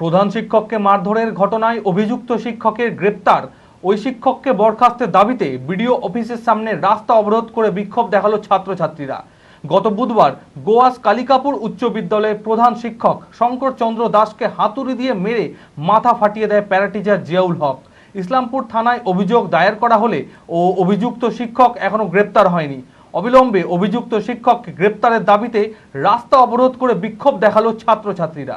প্রধান শিক্ষককে মারধরের ঘটনায় অভিযুক্ত শিক্ষকের গ্রেপ্তার। ওই শিক্ষককে বরখাস্তের দাবিতে বিডিও অফিসের সামনে রাস্তা অবরোধ করে বিক্ষোভ দেখাল ছাত্রছাত্রীরা। গত বুধবার গোয়াস কালিকাপুর উচ্চ বিদ্যালয়ের প্রধান শিক্ষক শঙ্কর চন্দ্র দাসকে হাতুড়ি দিয়ে মেরে মাথা ফাটিয়ে দেয় প্যারাটিচার জিয়াউল হক। ইসলামপুর থানায় অভিযোগ দায়ের করা হলে ও অভিযুক্ত শিক্ষক এখনও গ্রেপ্তার হয়নি। অবিলম্বে অভিযুক্ত শিক্ষককে গ্রেপ্তারের দাবিতে রাস্তা অবরোধ করে বিক্ষোভ দেখাল ছাত্রছাত্রীরা।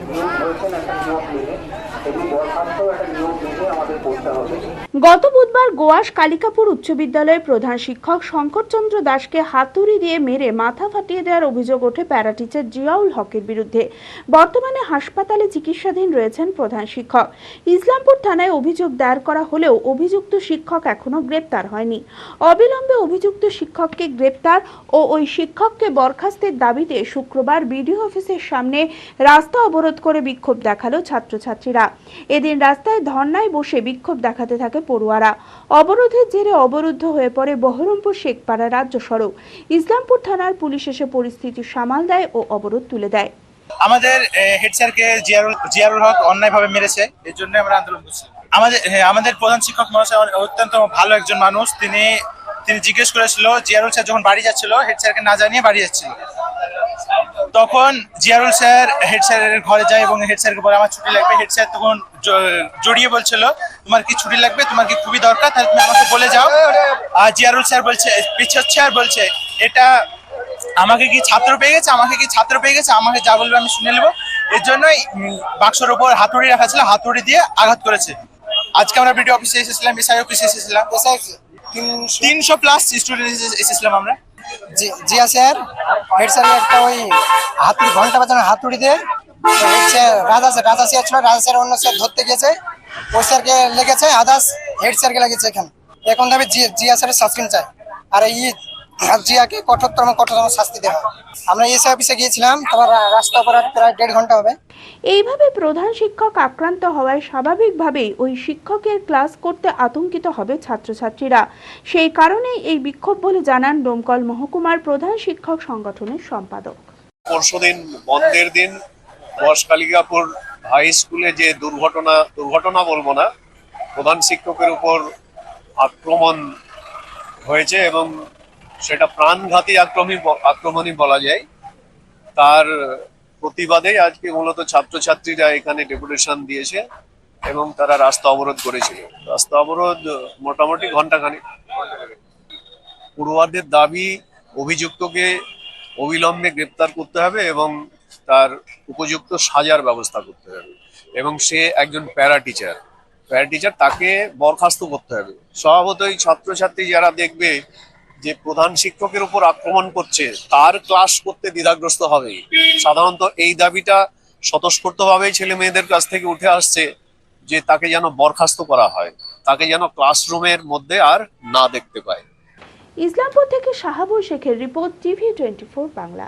গত বুধবার গোয়াস কালিকাপুর উচ্চ বিদ্যালয়ের প্রধান শিক্ষক শঙ্করচন্দ্র দাসকে হাতুড়ি দিয়ে মেরে মাথা ফাটিয়ে দেওয়ার অভিযোগ ওঠে প্যারা টিচার জিয়াউল হকের বিরুদ্ধে। বর্তমানে হাসপাতালে চিকিৎসাধীন রয়েছেন প্রধান শিক্ষক। ইসলামপুর থানায় অভিযোগ দায়ের করা হলেও অভিযুক্ত শিক্ষক এখনও গ্রেপ্তার হয়নি। অবিলম্বে অভিযুক্ত শিক্ষককে গ্রেপ্তার ও ওই শিক্ষককে বরখাস্তের দাবিতে শুক্রবার বিডিও অফিসের সামনে রাস্তা অবরোধ করে বিক্ষোভ দেখাল ছাত্রছাত্রীরা। এদিন রাস্তায় ধর্নায় বসে বিক্ষোভ দেখাতে থাকে পড়ুয়ারা। অবরোধের জেরে অবরুদ্ধ হয়ে পড়ে বহরমপুর শেখপাড়া রাজ্য সড়ক। ইসলামপুর থানার পুলিশ এসে পরিস্থিতি সামাল দেয় ও অবরোধ তুলে দেয়। আমাদের হেড স্যারকে জিয়ারুল হক অন্যায়ভাবে মেরেছে এর জন্য আমরা আন্দোলন করছি। আমাদের আমাদের প্রধান শিক্ষক মহাশয় অত্যন্ত ভালো একজন মানুষ। তিনি তিনি জিজ্ঞেস করেছিল, জিয়ারুল স্যার যখন বাড়ি যাচ্ছিল, হেড স্যারকে না জানিয়ে বাড়ি যাচ্ছিল। তখন জিয়ারুল স্যার হেড স্যারের ঘরে যায় এবং হেড স্যারকে বলে আমার ছুটি লাগবে। হেড স্যার তখন জড়িয়ে বলছিল তোমার কি ছুটি লাগবে? তোমার কি খুবই দরকার? তাহলে তুমি আমাকে বলে যাও। আর জিয়ারুল স্যার বলছে পিছচ্ছে আর বলছে এটা আমাকে কি ছাত্র পেয়ে গেছে? আমাকে কি ছাত্র পেয়ে গেছে? আমাকে যা বলবে আমি শুনে নেব। এর জন্যই বাক্সর ওপর হাতুড়ি রাখা ছিল হাতুড়ি দিয়ে আঘাত করেছে। আজকে আমরা বিডিও অফিসে এসেছিলাম এসআই অফিসে এসেছিলাম। তিনশো প্লাস স্টুডেন্ট এসেছিলাম আমরা। জিয়া স্যার, হেড স্যার একটা ওই হাতুড়ি ঘণ্টা বাজানোর হাতুড়ি দিয়ে। Head sir, Raja sir Raja sir ছিল, রাজা স্যার অন্য স্যার ধরতে গিয়েছে। ওই স্যারকে লেগেছে আদার্স হেড স্যারকে লেগেছে এখানে। এখন তবে জিয়া স্যারের সাসপেন্ড চাই। আর এই জিয়াকে কঠোরতম কঠোরতম শাস্তি দেওয়া হয়। আমরা এসে অফিসে গিয়েছিলাম তোমার রাস্তা অপরাধ প্রায় দেড় ঘণ্টা হবে। এইভাবে প্রধান শিক্ষক আক্রান্ত হওয়ায় স্বাভাবিকভাবেই ওই শিক্ষকের ক্লাস করতে আতঙ্কিত হবে ছাত্রছাত্রীরা। সেই কারণেই এই বিক্ষোভ বলে জানান ডোমকল মহকুমার প্রধান শিক্ষক সংগঠনের সম্পাদক। পরশুদিন বন্ধের দিন বসকালিকাপুর হাই স্কুলে যে দুর্ঘটনা দুর্ঘটনা বলব না প্রধান শিক্ষকের উপর আক্রমণ হয়েছে এবং সেটা প্রাণঘাতী আক্রমী আক্রমণই বলা যায়। তার প্রতিবাদে আজকে মূলত ছাত্রছাত্রীরা এখানে ডেপুটেশন দিয়েছে এবং তারা রাস্তা অবরোধ করেছিল। রাস্তা অবরোধ মোটামুটি ঘন্টাখানিক পড়ুয়ারদের দাবি, অভিযুক্তকে অবিলম্বে গ্রেপ্তার করতে হবে এবং তার উপযুক্ত সাজার ব্যবস্থা করতে হবে। এবং সে একজন প্যারা টিচার। প্যারা টিচার তাকে বরখাস্ত করতে হবে। স্বভাবতই ছাত্রছাত্রী যারা দেখবে যে প্রধান শিক্ষকের উপর আক্রমণ করছে, তার ক্লাস করতে দ্বিধাগ্রস্ত হবে। সাধারণত এই দাবিটা স্বতঃস্ফূর্তভাবেই ছেলে মেয়েদের কাছ থেকে উঠে আসছে যে তাকে যেন বরখাস্ত করা হয়, তাকে যেন ক্লাসরুমের মধ্যে আর না দেখতে পায়। ইসলামপুর থেকে শাহাবুল শেখের রিপোর্ট টিভি টোয়েন্টি বাংলা।